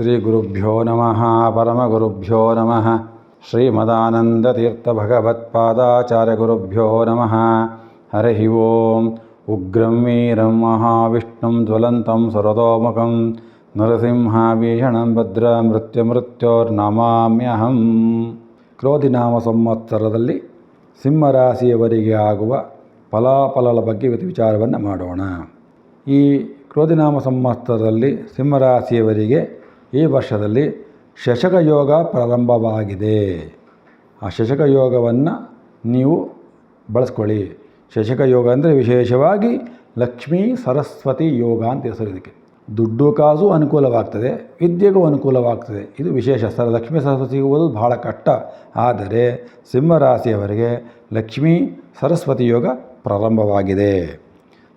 ಶ್ರೀ ಗುರುಭ್ಯೋ ನಮಃ ಪರಮಗುರುಭ್ಯೋ ನಮಃ ಶ್ರೀಮದಾನಂದತೀರ್ಥಭಗವತ್ಪಾದಾಚಾರ್ಯಗುರುಭ್ಯೋ ನಮಃ ಹರಿ ಓಂ ಉಗ್ರಂ ವೀರಂ ಮಹಾವಿಷ್ಣುಂ ಜ್ವಲಂತಂ ಸರ್ವತೋಮುಖಂ ನರಸಿಂಹಾಭೀಷಣಂ ಭದ್ರ ಮೃತ್ಯುಮೃತ್ಯೋರ್ನಮಾಮ್ಯಹಂ ಕ್ರೋಧಿನಾಮ ಸಂವತ್ಸರದಲ್ಲಿ ಸಿಂಹರಾಶಿಯವರಿಗೆ ಆಗುವ ಫಲಾಫಲಗಳ ಬಗ್ಗೆ ವಿಚಾರವನ್ನು ಮಾಡೋಣ. ಈ ಕ್ರೋಧಿನಾಮ ಸಂವತ್ಸರದಲ್ಲಿ ಸಿಂಹರಾಶಿಯವರಿಗೆ ಈ ವರ್ಷದಲ್ಲಿ ಶಶಕ ಯೋಗ ಪ್ರಾರಂಭವಾಗಿದೆ. ಆ ಶಶಕ ಯೋಗವನ್ನು ನೀವು ಬಳಸ್ಕೊಳ್ಳಿ. ಶಶಕ ಯೋಗ ಅಂದರೆ ವಿಶೇಷವಾಗಿ ಲಕ್ಷ್ಮೀ ಸರಸ್ವತಿ ಯೋಗ ಅಂತ ಹೆಸರು ಇದಕ್ಕೆ. ದುಡ್ಡು ಕಾಸು ಅನುಕೂಲವಾಗ್ತದೆ, ವಿದ್ಯೆಗೂ ಅನುಕೂಲವಾಗ್ತದೆ. ಇದು ವಿಶೇಷ. ಸರ, ಲಕ್ಷ್ಮೀ ಸರಸ್ವತಿ ಸಿಗುವುದು ಬಹಳ ಕಷ್ಟ. ಆದರೆ ಸಿಂಹರಾಶಿಯವರಿಗೆ ಲಕ್ಷ್ಮೀ ಸರಸ್ವತಿ ಯೋಗ ಪ್ರಾರಂಭವಾಗಿದೆ.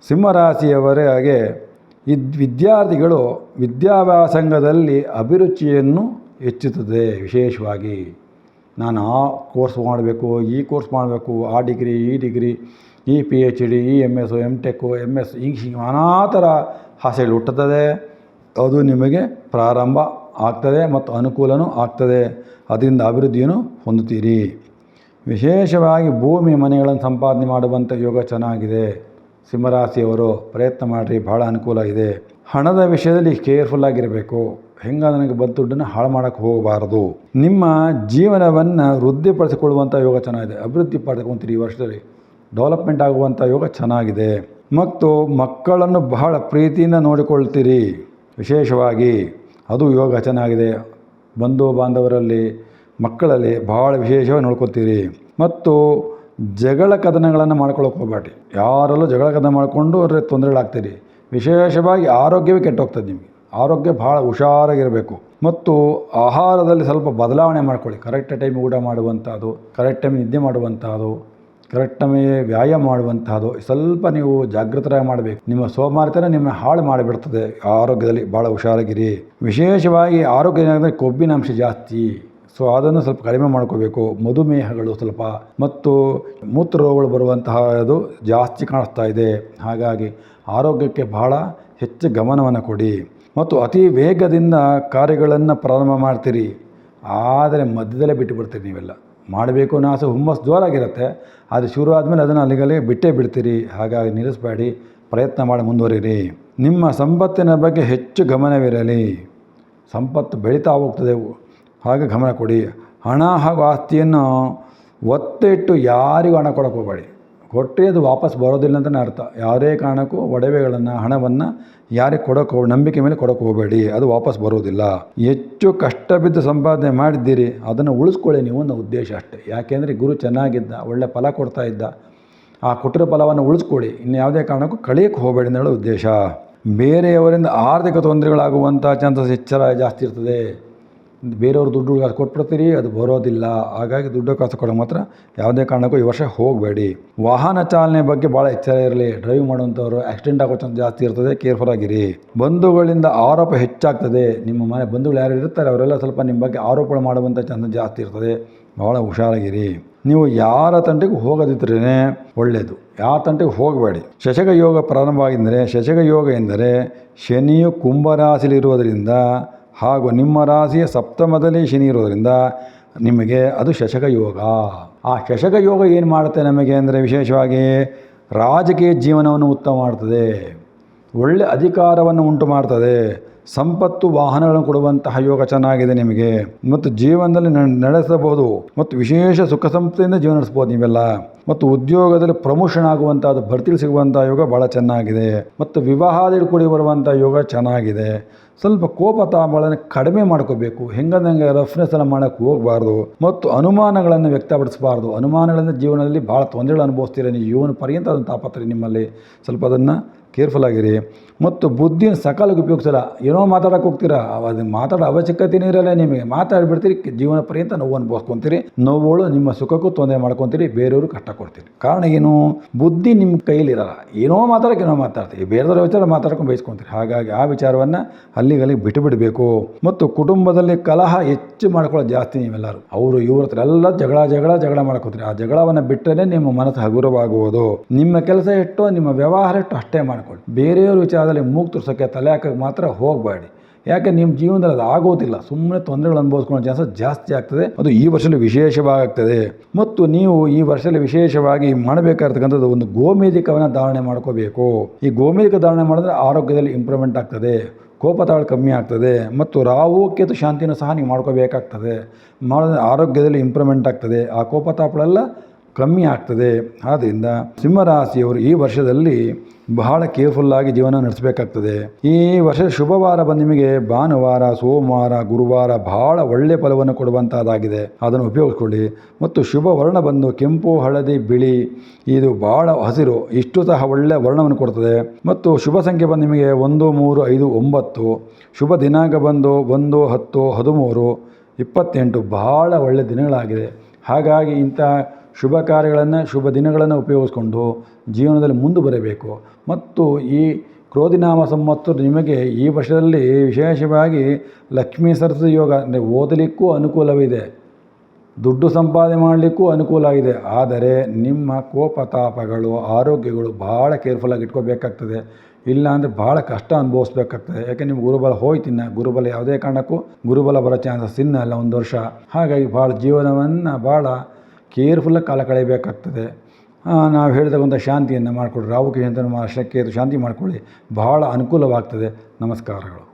ಸಿಂಹರಾಶಿಯವರಿಗೆ ಇದ್ ವಿದ್ಯಾರ್ಥಿಗಳು ವಿದ್ಯಾಭ್ಯಾಸಂಗದಲ್ಲಿ ಅಭಿರುಚಿಯನ್ನು ಹೆಚ್ಚುತ್ತದೆ ವಿಶೇಷವಾಗಿ. ನಾನು ಆ ಕೋರ್ಸ್ ಮಾಡಬೇಕು, ಈ ಕೋರ್ಸ್ ಮಾಡಬೇಕು, ಆ ಡಿಗ್ರಿ, ಈ ಡಿಗ್ರಿ, ಈ ಪಿ ಎಚ್ ಡಿ ಈ M S M tech M S ಈಗ ನಾನಾ ಥರ ಆಸೆಗಳು ಹುಟ್ಟುತ್ತದೆ. ಅದು ನಿಮಗೆ ಪ್ರಾರಂಭ ಆಗ್ತದೆ ಮತ್ತು ಅನುಕೂಲನೂ ಆಗ್ತದೆ. ಅದರಿಂದ ಅಭಿವೃದ್ಧಿಯನ್ನು ಹೊಂದುತ್ತೀರಿ. ವಿಶೇಷವಾಗಿ ಭೂಮಿ ಮನೆಗಳನ್ನು ಸಂಪಾದನೆ ಮಾಡುವಂಥ ಯೋಗ ಚೆನ್ನಾಗಿದೆ. ಸಿಂಹರಾಶಿಯವರು, ಪ್ರಯತ್ನ ಮಾಡಿರಿ, ಭಾಳ ಅನುಕೂಲ ಇದೆ. ಹಣದ ವಿಷಯದಲ್ಲಿ ಕೇರ್ಫುಲ್ಲಾಗಿರಬೇಕು ಹೆಂಗ ನನಗೆ ಬಂದ ದುಡ್ಡನ್ನು ಹಾಳು ಮಾಡೋಕ್ಕೆ ಹೋಗಬಾರದು. ನಿಮ್ಮ ಜೀವನವನ್ನು ವೃದ್ಧಿಪಡಿಸಿಕೊಳ್ಳುವಂಥ ಯೋಗ ಚೆನ್ನಾಗಿದೆ. ಅಭಿವೃದ್ಧಿ ಪಡ್ಕೊಂತೀರಿ ಈ ವರ್ಷದಲ್ಲಿ. ಡೆವಲಪ್ಮೆಂಟ್ ಆಗುವಂಥ ಯೋಗ ಚೆನ್ನಾಗಿದೆ. ಮತ್ತು ಮಕ್ಕಳನ್ನು ಬಹಳ ಪ್ರೀತಿಯಿಂದ ನೋಡಿಕೊಳ್ತೀರಿ. ವಿಶೇಷವಾಗಿ ಅದು ಯೋಗ ಚೆನ್ನಾಗಿದೆ. ಬಂಧು ಬಾಂಧವರಲ್ಲಿ, ಮಕ್ಕಳಲ್ಲಿ ಭಾಳ ವಿಶೇಷವಾಗಿ ನೋಡ್ಕೊತೀರಿ. ಮತ್ತು ಜಗಳ ಕದನಗಳನ್ನು ಮಾಡ್ಕೊಳ್ಳೋಕೆ ಹೋಗಬೇಡಿ ಯಾರಲ್ಲೂ ಜಗಳ ಕದನ ಮಾಡಿಕೊಂಡು ಅವ್ರಿಗೆ ತೊಂದರೆಗಳಾಗ್ತೀರಿ ವಿಶೇಷವಾಗಿ ಆರೋಗ್ಯವೇ ಕೆಟ್ಟೋಗ್ತದೆ ನಿಮಗೆ. ಆರೋಗ್ಯ ಭಾಳ ಹುಷಾರಾಗಿರಬೇಕು. ಮತ್ತು ಆಹಾರದಲ್ಲಿ ಸ್ವಲ್ಪ ಬದಲಾವಣೆ ಮಾಡ್ಕೊಳ್ಳಿ. ಕರೆಕ್ಟ್ ಟೈಮ್ ಊಟ ಮಾಡುವಂಥದ್ದು, ಕರೆಕ್ಟ್ ಟೈಮ್ ನಿದ್ದೆ ಮಾಡುವಂಥದ್ದು, ಕರೆಕ್ಟ್ ಟೈಮಿಗೆ ವ್ಯಾಯಾಮ ಮಾಡುವಂಥದ್ದು, ಸ್ವಲ್ಪ ನೀವು ಜಾಗೃತರಾಗಿ ಮಾಡಬೇಕು. ನಿಮ್ಮ ಸೋಮಾರಿತನ ನಿಮ್ಮ ಹಾಳು ಮಾಡಿಬಿಡ್ತದೆ. ಆರೋಗ್ಯದಲ್ಲಿ ಭಾಳ ಹುಷಾರಾಗಿರಿ. ವಿಶೇಷವಾಗಿ ಆರೋಗ್ಯ ಏನಾಗಂದರೆ ಕೊಬ್ಬಿನ ಅಂಶ ಜಾಸ್ತಿ. ಸೊ ಅದನ್ನು ಸ್ವಲ್ಪ ಕಡಿಮೆ ಮಾಡ್ಕೋಬೇಕು. ಮಧುಮೇಹಗಳು ಸ್ವಲ್ಪ, ಮತ್ತು ಮೂತ್ರ ರೋಗಗಳು ಬರುವಂತಹ ಅದು ಜಾಸ್ತಿ ಕಾಣಿಸ್ತಾ ಇದೆ. ಹಾಗಾಗಿ ಆರೋಗ್ಯಕ್ಕೆ ಬಹಳ ಹೆಚ್ಚು ಗಮನವನ್ನು ಕೊಡಿ. ಮತ್ತು ಅತಿ ವೇಗದಿಂದ ಕಾರ್ಯಗಳನ್ನು ಪ್ರಾರಂಭ ಮಾಡ್ತೀರಿ. ಆದರೆ ಮಧ್ಯದಲ್ಲೇ ಬಿಟ್ಟು ಬಿಡ್ತೀರಿ ನೀವೆಲ್ಲ. ಮಾಡಬೇಕು ಅನ್ನೋ ಆಸೆ ಹುಮ್ಮಸ್ಸು ಜೋರಾಗಿರುತ್ತೆ. ಅದು ಶುರು ಆದಮೇಲೆ ಅದನ್ನು ಅಲ್ಲಿಗಲ್ಲಿ ಬಿಟ್ಟೇ ಬಿಡ್ತೀರಿ. ಹಾಗಾಗಿ ನಿಲ್ಲಿಸಬೇಡಿ. ಪ್ರಯತ್ನ ಮಾಡಿ ಮುಂದುವರಿರಿ ನಿಮ್ಮ ಸಂಪತ್ತಿನ ಬಗ್ಗೆ ಹೆಚ್ಚು ಗಮನವಿರಲಿ. ಸಂಪತ್ತು ಬೆಳೀತಾ ಹೋಗ್ತದೆ. ಹಾಗೆ ಗಮನ ಕೊಡಿ. ಹಣ ಹಾಗೂ ಆಸ್ತಿಯನ್ನು ಒತ್ತಿಟ್ಟು ಯಾರಿಗೂ ಹಣ ಕೊಡೋಕೆ ಹೋಗಬೇಡಿ. ಕೊಟ್ಟರೆ ಅದು ವಾಪಸ್ ಬರೋದಿಲ್ಲ ಅಂತಲೇ ಅರ್ಥ. ಯಾವುದೇ ಕಾರಣಕ್ಕೂ ಒಡವೆಗಳನ್ನು, ಹಣವನ್ನು ಯಾರಿಗೆ ಕೊಡೋಕೆ ನಂಬಿಕೆ ಮೇಲೆ ಕೊಡೋಕೆ ಹೋಗಬೇಡಿ. ಅದು ವಾಪಸ್ ಬರೋದಿಲ್ಲ. ಹೆಚ್ಚು ಕಷ್ಟ ಬಿದ್ದು ಸಂಪಾದನೆ ಮಾಡಿದ್ದೀರಿ, ಅದನ್ನು ಉಳಿಸ್ಕೊಳ್ಳಿ ನೀವು ಅನ್ನೋ ಉದ್ದೇಶ ಅಷ್ಟೇ. ಯಾಕೆಂದರೆ ಗುರು ಚೆನ್ನಾಗಿದ್ದ, ಒಳ್ಳೆ ಫಲ ಕೊಡ್ತಾ ಇದ್ದ. ಆ ಕೊಟ್ಟಿರೋ ಫಲವನ್ನು ಉಳಿಸ್ಕೊಳ್ಳಿ. ಇನ್ನು ಯಾವುದೇ ಕಾರಣಕ್ಕೂ ಕಳೆಯಕ್ಕೆ ಹೋಗಬೇಡಿ ಅನ್ನೋ ಉದ್ದೇಶ. ಬೇರೆಯವರಿಂದ ಆರ್ಥಿಕ ತೊಂದರೆಗಳಾಗುವಂಥ ಚಾನ್ಸಸ್ ಎಚ್ಚರ ಜಾಸ್ತಿ ಇರ್ತದೆ. ಬೇರೆಯವ್ರು ದುಡ್ಡು ಕಾಸು ಕೊಟ್ಬಿಡ್ತೀರಿ, ಅದು ಬರೋದಿಲ್ಲ. ಹಾಗಾಗಿ ದುಡ್ಡು ಕಾಸು ಕೊಡೋ ಮಾತ್ರ ಯಾವುದೇ ಕಾರಣಕ್ಕೂ ಈ ವರ್ಷ ಹೋಗಬೇಡಿ. ವಾಹನ ಚಾಲನೆ ಬಗ್ಗೆ ಭಾಳ ಎಚ್ಚರ ಇರಲಿ. ಡ್ರೈವ್ ಮಾಡುವಂಥವ್ರು ಆಕ್ಸಿಡೆಂಟ್ ಆಗೋ ಚಾನ್ಸ್ ಜಾಸ್ತಿ ಇರ್ತದೆ ಕೇರ್ಫುಲ್ ಆಗಿರಿ. ಬಂಧುಗಳಿಂದ ಆರೋಪ ಹೆಚ್ಚಾಗ್ತದೆ. ನಿಮ್ಮ ಮನೆ ಬಂಧುಗಳು ಯಾರು ಇರ್ತಾರೆ, ಅವರೆಲ್ಲ ಸ್ವಲ್ಪ ನಿಮ್ಮ ಬಗ್ಗೆ ಆರೋಪಗಳು ಮಾಡುವಂಥ ಚಾನ್ಸ್ ಜಾಸ್ತಿ ಇರ್ತದೆ. ಭಾಳ ಹುಷಾರಾಗಿರಿ. ನೀವು ಯಾರ ತಂಟೆಗೂ ಹೋಗದಿದ್ರೇ ಒಳ್ಳೆಯದು ಯಾವ ತಂಟೆಗೆ ಹೋಗಬೇಡಿ. ಶಶಕ ಯೋಗ ಪ್ರಾರಂಭವಾಗಿದ್ದರೆ, ಶಶಕ ಯೋಗ ಎಂದರೆ ಶನಿಯು ಕುಂಭರಾಶಿಲಿರುವುದರಿಂದ ಹಾಗೂ ನಿಮ್ಮ ರಾಶಿಯ ಸಪ್ತಮದಲ್ಲಿ ಶನಿ ಇರೋದರಿಂದ ನಿಮಗೆ ಅದು ಶಶಕ ಯೋಗ. ಆ ಶಶಕ ಯೋಗ ಏನು ಮಾಡುತ್ತೆ ನಮಗೆ ಅಂದರೆ ವಿಶೇಷವಾಗಿ ರಾಜಕೀಯ ಜೀವನವನ್ನು ಉತ್ತಮ ಮಾಡ್ತದೆ. ಒಳ್ಳೆ ಅಧಿಕಾರವನ್ನು ಉಂಟು ಮಾಡ್ತದೆ. ಸಂಪತ್ತು ವಾಹನಗಳನ್ನು ಕೊಡುವಂತಹ ಯೋಗ ಚೆನ್ನಾಗಿದೆ ನಿಮಗೆ. ಮತ್ತು ಜೀವನದಲ್ಲಿ ನಡೆಸಬಹುದು. ಮತ್ತು ವಿಶೇಷ ಸುಖ ಸಂಸ್ಥೆಯಿಂದ ಜೀವನ ನಡೆಸ್ಬೋದು ನೀವೆಲ್ಲ. ಮತ್ತು ಉದ್ಯೋಗದಲ್ಲಿ ಪ್ರಮೋಷನ್ ಆಗುವಂಥದ್ದು ಭರ್ತಿಲಿ ಸಿಗುವಂಥ ಯೋಗ ಭಾಳ ಚೆನ್ನಾಗಿದೆ. ಮತ್ತು ವಿವಾಹದಲ್ಲಿ ಕೂಡಿ ಬರುವಂಥ ಯೋಗ ಚೆನ್ನಾಗಿದೆ. ಸ್ವಲ್ಪ ಕೋಪ ತಾಪಗಳನ್ನು ಕಡಿಮೆ ಮಾಡ್ಕೋಬೇಕು. ಹೆಂಗಂದಂಗೆ ರಫ್ನೆಸ್ ಎಲ್ಲ ಮಾಡೋಕ್ಕೆ ಹೋಗಬಾರ್ದು. ಮತ್ತು ಅನುಮಾನಗಳನ್ನು ವ್ಯಕ್ತಪಡಿಸಬಾರ್ದು. ಅನುಮಾನಗಳಿಂದ ಜೀವನದಲ್ಲಿ ಭಾಳ ತೊಂದರೆಗಳು ಅನುಭವಿಸ್ತೀರ. ನೀವು ಜೀವನ ಪರ್ಯಂತ ಅದನ್ನು ತಾಪತ್ರೆ ನಿಮ್ಮಲ್ಲಿ. ಸ್ವಲ್ಪ ಅದನ್ನು ಕೇರ್ಫುಲ್ ಆಗಿರಿ. ಮತ್ತು ಬುದ್ಧಿನ ಸಕಾಲಕ್ಕೆ ಉಪಯೋಗಿಸಲ್ಲ. ಏನೋ ಮಾತಾಡೋಕೆ ಹೋಗ್ತೀರಾ? ಅದು ಮಾತಾಡೋ ಅವಶ್ಯಕತೆನೇ ಇರಲ್ಲ ನಿಮಗೆ. ಮಾತಾಡಿಬಿಡ್ತೀರಿ, ಜೀವನ ಪರ್ಯಂತ ನೋವು ಅನುಭವಿಸ್ಕೊತೀರಿ. ನೋವುಗಳು ನಿಮ್ಮ ಸುಖಕ್ಕೂ ತೊಂದರೆ ಮಾಡ್ಕೊತೀರಿ ಬೇರೆಯವರು ಕಷ್ಟ ಕೊಡ್ತೀರಿ. ಕಾರಣ ಏನು? ಬುದ್ಧಿ ನಿಮ್ಮ ಕೈಲಿರಲ್ಲ ಏನೋ ಮಾತಾಡೋಕೆ ಏನೋ ಮಾತಾಡ್ತೀವಿ ಬೇರೆದವ್ರ ವಿಚಾರ ಮಾತಾಡ್ಕೊಂಡು ಬಯಸ್ಕೊತೀರಿ. ಹಾಗಾಗಿ ಆ ವಿಚಾರವನ್ನು ಅಲ್ಲಿಗೆ ಅಲ್ಲಿಗೆ ಬಿಟ್ಟು ಬಿಡಬೇಕು ಮತ್ತು ಕುಟುಂಬದಲ್ಲಿ ಕಲಹ ಹೆಚ್ಚು ಮಾಡ್ಕೊಳ್ಳೋದು ಜಾಸ್ತಿ ನೀವೆಲ್ಲರೂ. ಅವರು, ಇವ್ರ ಹತ್ರ ಎಲ್ಲ ಜಗಳ ಜಗಳ ಜಗಳ ಮಾಡ್ಕೋತೀರಿ. ಆ ಜಗಳವನ್ನು ಬಿಟ್ಟರೆ ನಿಮ್ಮ ಮನಸ್ಸು ಹಗುರವಾಗುವುದು. ನಿಮ್ಮ ಕೆಲಸ ಇಟ್ಟು ನಿಮ್ಮ ವ್ಯವಹಾರ ಇಟ್ಟು ಅಷ್ಟೇ ಮಾಡ್ಕೊಳ್ಳಿ ಬೇರೆಯವ್ರ ವಿಚಾರದಲ್ಲಿ ಮೂಗು ತುರ್ಸೋಕ್ಕೆ ತಲೆ ಹಾಕೋಕ್ಕೆ ಮಾತ್ರ ಹೋಗಬೇಡಿ. ಯಾಕೆ ನಿಮ್ಮ ಜೀವನದಲ್ಲಿ ಅದು ಆಗೋದಿಲ್ಲ. ಸುಮ್ಮನೆ ತೊಂದರೆಗಳು ಅನುಭವಿಸ್ಕೊಳ್ಳೋ ಚಾನ್ಸಸ್ ಜಾಸ್ತಿ ಆಗ್ತದೆ. ಅದು ಈ ವರ್ಷದಲ್ಲಿ ವಿಶೇಷವಾಗ್ತದೆ. ಮತ್ತು ನೀವು ಈ ವರ್ಷದಲ್ಲಿ ವಿಶೇಷವಾಗಿ ಮಾಡಬೇಕಾಗಿರ್ತಕ್ಕಂಥದ್ದು ಒಂದು ಗೋಮೇಧಿಕವನ್ನು ಧಾರಣೆ ಮಾಡ್ಕೋಬೇಕು. ಈ ಗೋಮೇಧಿಕ ಧಾರಣೆ ಮಾಡಿದ್ರೆ ಆರೋಗ್ಯದಲ್ಲಿ ಇಂಪ್ರೂವ್ಮೆಂಟ್ ಆಗ್ತದೆ. ಕೋಪತಾಳ ಕಮ್ಮಿ ಆಗ್ತದೆ. ಮತ್ತು ರಾಹು ಶಾಂತಿಯನ್ನು ಸಹ ನೀವು ಮಾಡ್ಕೋಬೇಕಾಗ್ತದೆ. ಮಾಡಿದ್ರೆ ಆರೋಗ್ಯದಲ್ಲಿ ಇಂಪ್ರೂವ್ಮೆಂಟ್ ಆಗ್ತದೆ. ಆ ಕೋಪತಾಪಗಳೆಲ್ಲ ಕಮ್ಮಿ ಆಗ್ತದೆ. ಆದ್ದರಿಂದ ಸಿಂಹರಾಶಿಯವರು ಈ ವರ್ಷದಲ್ಲಿ ಬಹಳ ಕೇರ್ಫುಲ್ಲಾಗಿ ಜೀವನ ನಡೆಸಬೇಕಾಗ್ತದೆ. ಈ ವರ್ಷದ ಶುಭವಾರ ಬಂದು ನಿಮಗೆ ಭಾನುವಾರ, ಸೋಮವಾರ, ಗುರುವಾರ ಬಹಳ ಒಳ್ಳೆಯ ಫಲವನ್ನು ಕೊಡುವಂಥದ್ದಾಗಿದೆ ಅದನ್ನು ಉಪಯೋಗಿಸ್ಕೊಳ್ಳಿ. ಮತ್ತು ಶುಭ ವರ್ಣ ಬಂದು ಕೆಂಪು, ಹಳದಿ, ಬಿಳಿ, ಇದು ಭಾಳ ಹಸಿರು, ಇಷ್ಟು ಸಹ ಒಳ್ಳೆಯ ವರ್ಣವನ್ನು ಕೊಡ್ತದೆ. ಮತ್ತು ಶುಭ ಸಂಖ್ಯೆ ಬಂದು ನಿಮಗೆ ಒಂದು, ಮೂರು, ಐದು, ಒಂಬತ್ತು, ಶುಭ ದಿನಾಂಕ ಬಂದು ಒಂದು, ಹತ್ತು, ಹದಿಮೂರು, ಇಪ್ಪತ್ತೆಂಟು, ಬಹಳ ಒಳ್ಳೆಯ ದಿನಗಳಾಗಿದೆ. ಹಾಗಾಗಿ ಇಂಥ ಶುಭ ಕಾರ್ಯಗಳನ್ನು, ಶುಭ ದಿನಗಳನ್ನು ಉಪಯೋಗಿಸ್ಕೊಂಡು ಜೀವನದಲ್ಲಿ ಮುಂದೆ ಬರಬೇಕು. ಮತ್ತು ಈ ಕ್ರೋಧಿನಾಮ ಸಂವತ್ಸರ ನಿಮಗೆ ಈ ವರ್ಷದಲ್ಲಿ ವಿಶೇಷವಾಗಿ ಲಕ್ಷ್ಮೀ ಸರಸ್ವತಿ ಯೋಗ ಅಂದರೆ ಓದಲಿಕ್ಕೂ ಅನುಕೂಲವಿದೆ. ದುಡ್ಡು ಸಂಪಾದನೆ ಮಾಡಲಿಕ್ಕೂ ಅನುಕೂಲ ಇದೆ ಆದರೆ ನಿಮ್ಮ ಕೋಪತಾಪಗಳು, ಆರೋಗ್ಯಗಳು ಭಾಳ ಕೇರ್ಫುಲ್ಲಾಗಿ ಇಟ್ಕೋಬೇಕಾಗ್ತದೆ. ಇಲ್ಲ ಅಂದರೆ ಭಾಳ ಕಷ್ಟ ಅನುಭವಿಸ್ಬೇಕಾಗ್ತದೆ. ಯಾಕೆ ನಿಮ್ಮ ಗುರುಬಲ ಹೋಯ್ತಿನ್ನ ಗುರುಬಲ ಯಾವುದೇ ಕಾರಣಕ್ಕೂ ಗುರುಬಲ ಬರೋ ಚಾನ್ಸಸ್ ಇನ್ನಲ್ಲ ಒಂದು ವರ್ಷ. ಹಾಗಾಗಿ ಭಾಳ ಜೀವನವನ್ನು ಭಾಳ ಕೇರ್ಫುಲ್ಲಾಗಿ ಕಾಲ ಕಳೆಯಬೇಕಾಗ್ತದೆ. ನಾವು ಹೇಳಿದಂಥ ಶಾಂತಿಯನ್ನು ಮಾಡಿಕೊಡ್ರಿ ರಾಹುಕೇಂದ್ರ ಶಾಂತಿ ಮಾಡಿಕೊಳ್ಳಿ. ಬಹಳ ಅನುಕೂಲವಾಗ್ತದೆ. ನಮಸ್ಕಾರಗಳು.